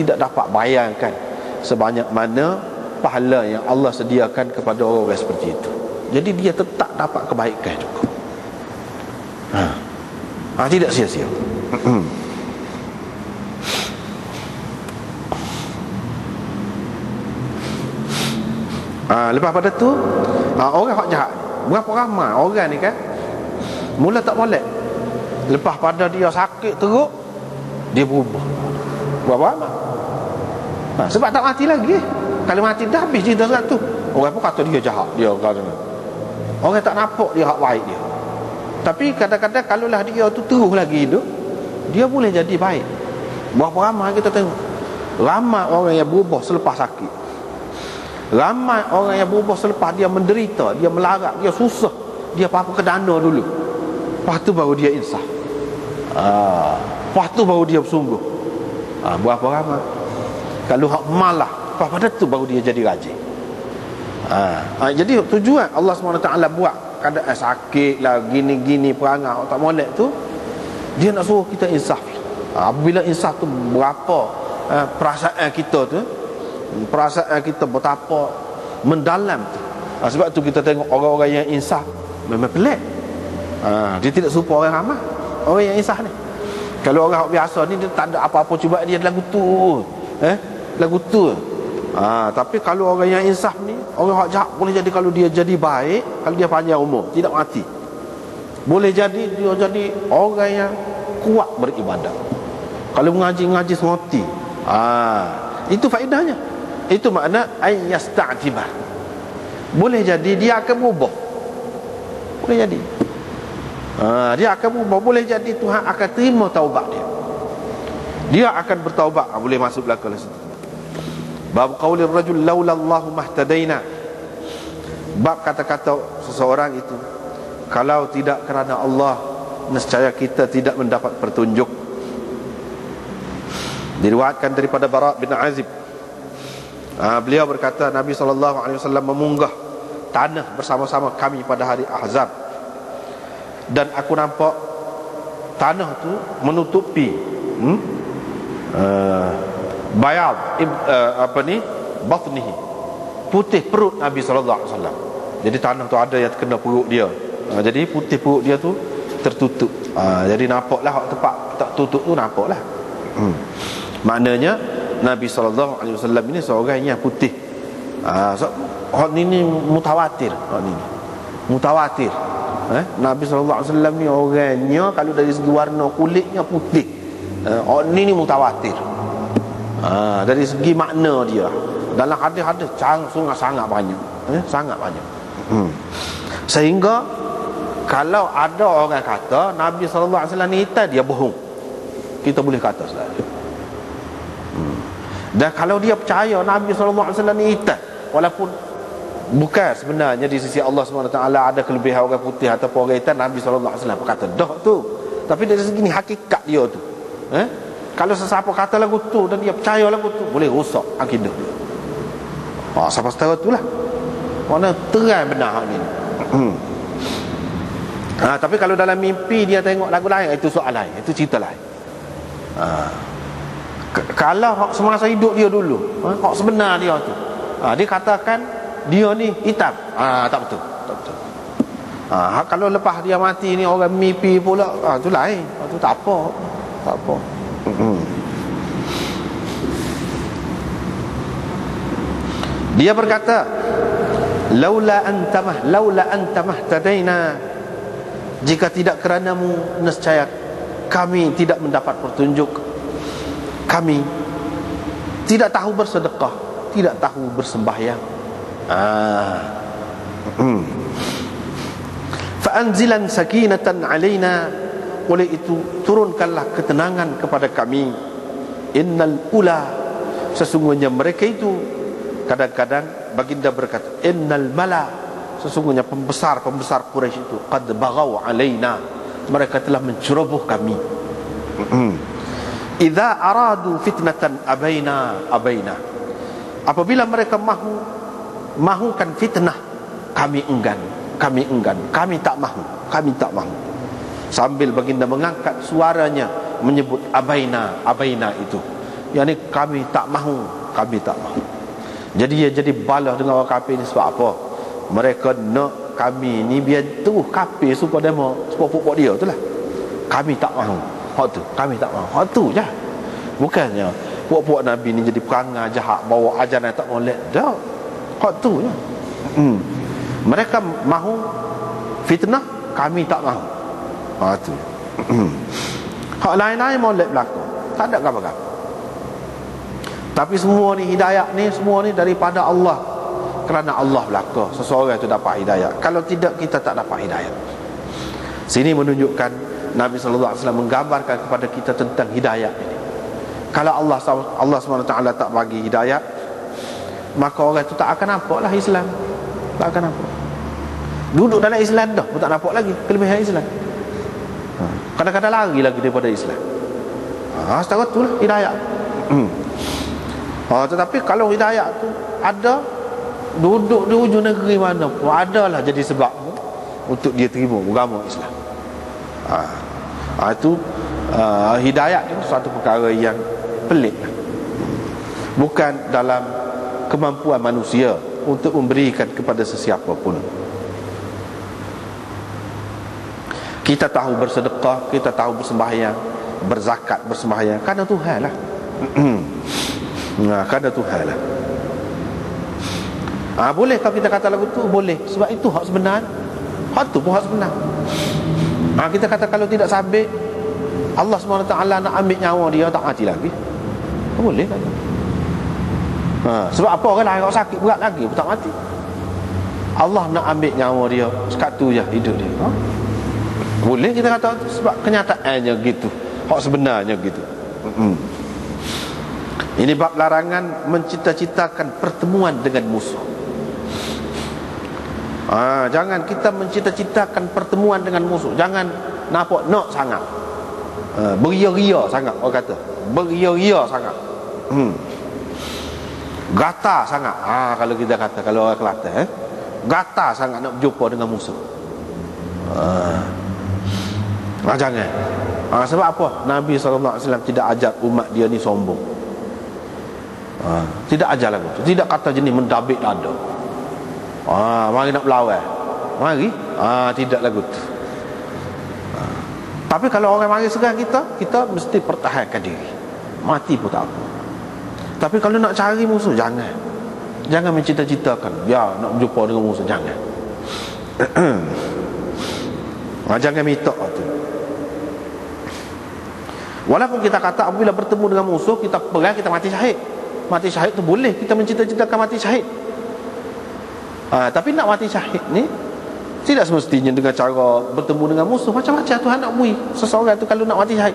tidak dapat bayangkan sebanyak mana pahala yang Allah sediakan kepada orang-orang seperti itu. Jadi dia tetap dapat kebaikan juga. Ha. ha tidak sia-sia. ha, lepas pada tu ha, orang hak jahat berapa ramai orang ni kan mula tak boleh lepas pada dia sakit teruk dia berubah berapa ramai ha, sebab tak mati lagi. Kalau mati dah habis cerita satu. Orang pun kata dia jahat dia kata. Orang tak nampak dia hak baik dia. Tapi kadang-kadang kalaulah dia tu terus lagi hidup dia boleh jadi baik. Berapa ramai kita tengok? Ramai orang yang berubah selepas sakit. Ramai orang yang berubah selepas dia menderita, dia melarat, dia susah, dia apa-apa ke dana dulu. Lepas tu baru dia insaf. Ah, lepas tu baru dia bersungguh. Ah, berapa ramai? Kalau hak malah, pada tu baru dia jadi rajin. Ah, ah, jadi tujuan Allah SWT buat keadaan sakit lah, gini-gini perangai tak molek tu, dia nak suruh kita insaf. Ah, apabila insaf tu berapa ah, perasaan kita tu, perasaan kita betapa mendalam ha, sebab tu kita tengok orang-orang yang insaf memang pelik. Ha, dia tidak serupa orang ramah orang yang insaf ni. Kalau orang biasa ni dia tak ada apa-apa cuba dia lagu tu eh lagu tu ha, tapi kalau orang yang insaf ni orang yang jahat boleh jadi kalau dia jadi baik kalau dia panjang umur tidak mati boleh jadi dia jadi orang yang kuat beribadah kalau mengaji-ngaji semati ah itu faedahnya itu makna ayyasta'tiba. Boleh jadi dia akan berubah. Boleh jadi. Ha, dia akan berubah. Boleh jadi Tuhan akan terima taubat dia. Dia akan bertaubat. Ha, boleh masuk belakang situ. Bab qauli rajul laula Allah mahtadaina. Bab kata-kata seseorang itu kalau tidak kerana Allah nescaya kita tidak mendapat pertunjuk. Diriwayatkan daripada Bara bin Azib Ha, beliau berkata Nabi SAW memunggah tanah bersama-sama kami pada hari Ahzab. Dan aku nampak tanah tu menutupi hmm? uh, bayab uh, apa ni batnihi putih perut Nabi SAW jadi tanah tu ada yang kena perut dia uh, jadi putih perut dia tu tertutup uh, jadi nampaklah tempat tak tutup tu nampaklah hmm. maknanya Nabi sallallahu alaihi wasallam ini seorang yang putih. Ah so, hak ni mutawatir hak ni. Mutawatir. Eh Nabi sallallahu alaihi wasallam ni orangnya kalau dari segi warna kulitnya putih. Eh hak ni ni mutawatir. Ah dari segi makna dia. Dalam hadis-hadis cang sangat-sangat banyak. Eh sangat banyak. Hmm. Sehingga kalau ada orang kata Nabi wasallam ni hitam dia bohong. Kita boleh kata saja. Dan kalau dia percaya Nabi SAW ni hitam Walaupun bukan sebenarnya di sisi Allah SWT ada kelebihan orang putih ataupun orang hitam Nabi SAW kata dah tu Tapi dari segi ni hakikat dia tu eh? Kalau sesiapa kata lagu tu dan dia percaya lagu tu Boleh rosak akidah oh, Siapa setara tu lah. Mana terang benar hal ni. Ha, Tapi kalau dalam mimpi dia tengok lagu lain Itu soal lain, itu cerita lain. Ha kalau hak semasa hidup dia dulu ha, hak sebenar dia tu. Ha, dia katakan dia ni hitam. Ha, tak betul tak betul. Ha, kalau lepas dia mati ni orang mimpi pula ha, tu lain. Ha, tu tak apa tak apa. Dia berkata laula antamah laula antamah tadaina jika tidak keranamu nescaya kami tidak mendapat petunjuk kami tidak tahu bersedekah, tidak tahu bersembahyang. Ah. Hmm. Fa anzilan sakinatan alaina oleh itu turunkanlah ketenangan kepada kami. Innal ula sesungguhnya mereka itu kadang-kadang baginda berkata innal mala sesungguhnya pembesar-pembesar Quraisy itu qad baghaw alaina mereka telah menceroboh kami. Idza aradu fitnatan abaina abaina. Apabila mereka mahu mahukan fitnah, kami enggan, kami enggan, kami tak mahu, kami tak mahu. Sambil baginda mengangkat suaranya menyebut abaina, abaina itu. yang ni kami tak mahu kami tak mahu. Jadi dia jadi balah dengan orang kafir ni sebab apa? Mereka nak kami ni biar terus kafir supaya demo sepok-pok dia tu lah. Kami tak mahu. Hak tu kami tak mahu. Hak tu je. Bukannya puak-puak Nabi ni jadi perangai jahat bawa ajaran tak molek dah hak tu je. Hmm. mereka mahu fitnah kami tak mahu hak tu hak lain-lain molek berlaku tak ada apa-apa tapi semua ni hidayah ni semua ni daripada Allah. Kerana Allah belaka seseorang itu dapat hidayah kalau tidak kita tak dapat hidayah sini menunjukkan Nabi sallallahu alaihi wasallam menggambarkan kepada kita tentang hidayah ini. Kalau Allah Allah SWT tak bagi hidayah maka orang itu tak akan nampak lah Islam. Tak akan nampak. Duduk dalam Islam dah pun tak nampak lagi kelebihan Islam. ha. Kadang-kadang lari lagi daripada Islam ha, setara tu lah hidayah hmm. Ha, tetapi kalau hidayah tu ada duduk di ujung negeri mana pun adalah jadi sebab untuk dia terima agama Islam. Ha, ha itu uh, hidayah itu suatu perkara yang pelik. Bukan dalam kemampuan manusia untuk memberikan kepada sesiapa pun. Kita tahu bersedekah, kita tahu bersembahyang, berzakat, bersembahyang kerana Tuhan lah. Nah, kada Tuhan lah. Ah boleh kalau kita kata lagu tu boleh sebab itu hak sebenar. Hak tu pun hak sebenar. Ah kita kata kalau tidak sabit Allah SWT nak ambil nyawa dia tak mati lagi. Boleh kan? Ha, sebab apa orang lain sakit berat lagi tak mati. Allah nak ambil nyawa dia sekat tu je hidup dia. Ha? Boleh kita kata sebab kenyataannya gitu. Hak sebenarnya gitu. Hmm. Ini bab larangan mencita-citakan pertemuan dengan musuh. Ha, jangan kita mencita-citakan pertemuan dengan musuh. Jangan nampak nak sangat. Ha, beria-ria sangat orang kata. Beria-ria sangat. Hmm. Gata sangat. Ha, kalau kita kata kalau orang Kelantan eh. Gata sangat nak berjumpa dengan musuh. Ha. Ha, jangan. Ha, sebab apa? Nabi SAW tidak ajak umat dia ni sombong. Ha, Tidak ajar lagu tu. Tidak kata jenis mendabik dada. Ha, Mari nak berlawan Mari. Ha, Tidak lagu tu. Ha. Tapi kalau orang mari serang kita Kita mesti pertahankan diri. Mati pun tak apa. Tapi kalau nak cari musuh Jangan. Jangan mencita-citakan Ya nak berjumpa dengan musuh Jangan Jangan minta tu. Walaupun kita kata apabila bertemu dengan musuh Kita perang, kita mati syahid. Mati syahid tu boleh kita mencita-citakan mati syahid. Ha, tapi nak mati syahid ni tidak semestinya dengan cara bertemu dengan musuh. Macam-macam Tuhan nak bui seseorang tu kalau nak mati syahid.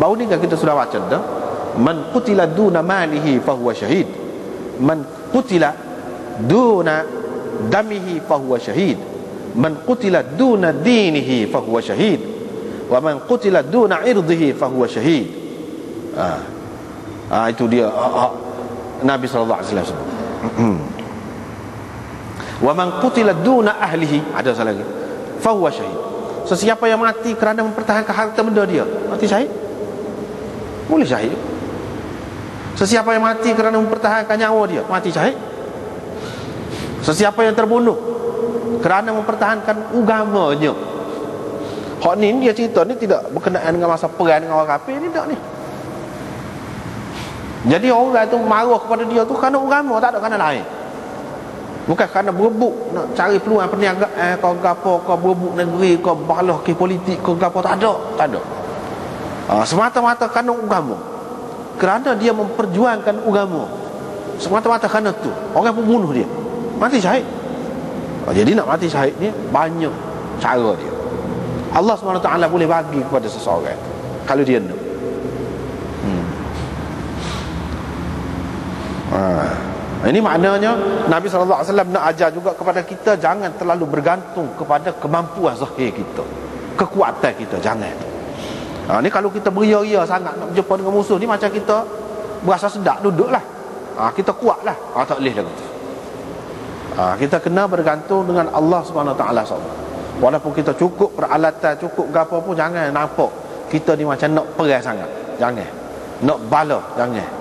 Baru ni kan kita sudah baca dah. Man qutila duna malihi fahuwa syahid. Man qutila duna damihi fahuwa syahid man qutila duna dinihi fahuwa syahid wa man qutila duna irdihi fahuwa syahid ha ha, itu dia. Ha, ha, Nabi sallallahu alaihi wasallam. Wa man qutila duna ahlihi ada salah lagi. Fa huwa syahid sesiapa yang mati kerana mempertahankan harta benda dia mati syahid. Boleh syahid. Sesiapa yang mati kerana mempertahankan nyawa dia mati syahid. Sesiapa yang terbunuh kerana mempertahankan agamanya Hak ni dia cerita ni tidak berkenaan dengan masa perang dengan orang kafir ni tak ni. Jadi orang itu marah kepada dia tu kerana agama tak ada kerana lain. Bukan kerana berebut nak cari peluang perniagaan eh, kau gapo kau berebut negeri kau balah ke politik kau gapo tak ada, tak ada. Ha, semata-mata kerana agama. Kerana dia memperjuangkan agama. Semata-mata kerana tu orang pun bunuh dia. Mati syahid. Jadi nak mati syahid ni banyak cara dia. Allah SWT boleh bagi kepada seseorang kalau dia nak. Ha. Ini maknanya Nabi SAW nak ajar juga kepada kita Jangan terlalu bergantung kepada kemampuan zahir kita Kekuatan kita, jangan ha, Ini kalau kita beria-ria sangat nak berjumpa dengan musuh Ni macam kita berasa sedap duduklah ha, Kita kuatlah ha, Tak boleh lagu ha, Kita kena bergantung dengan Allah SWT Walaupun kita cukup peralatan, cukup gapa pun Jangan nampak. Kita ni macam nak perang sangat. Jangan. Nak bala jangan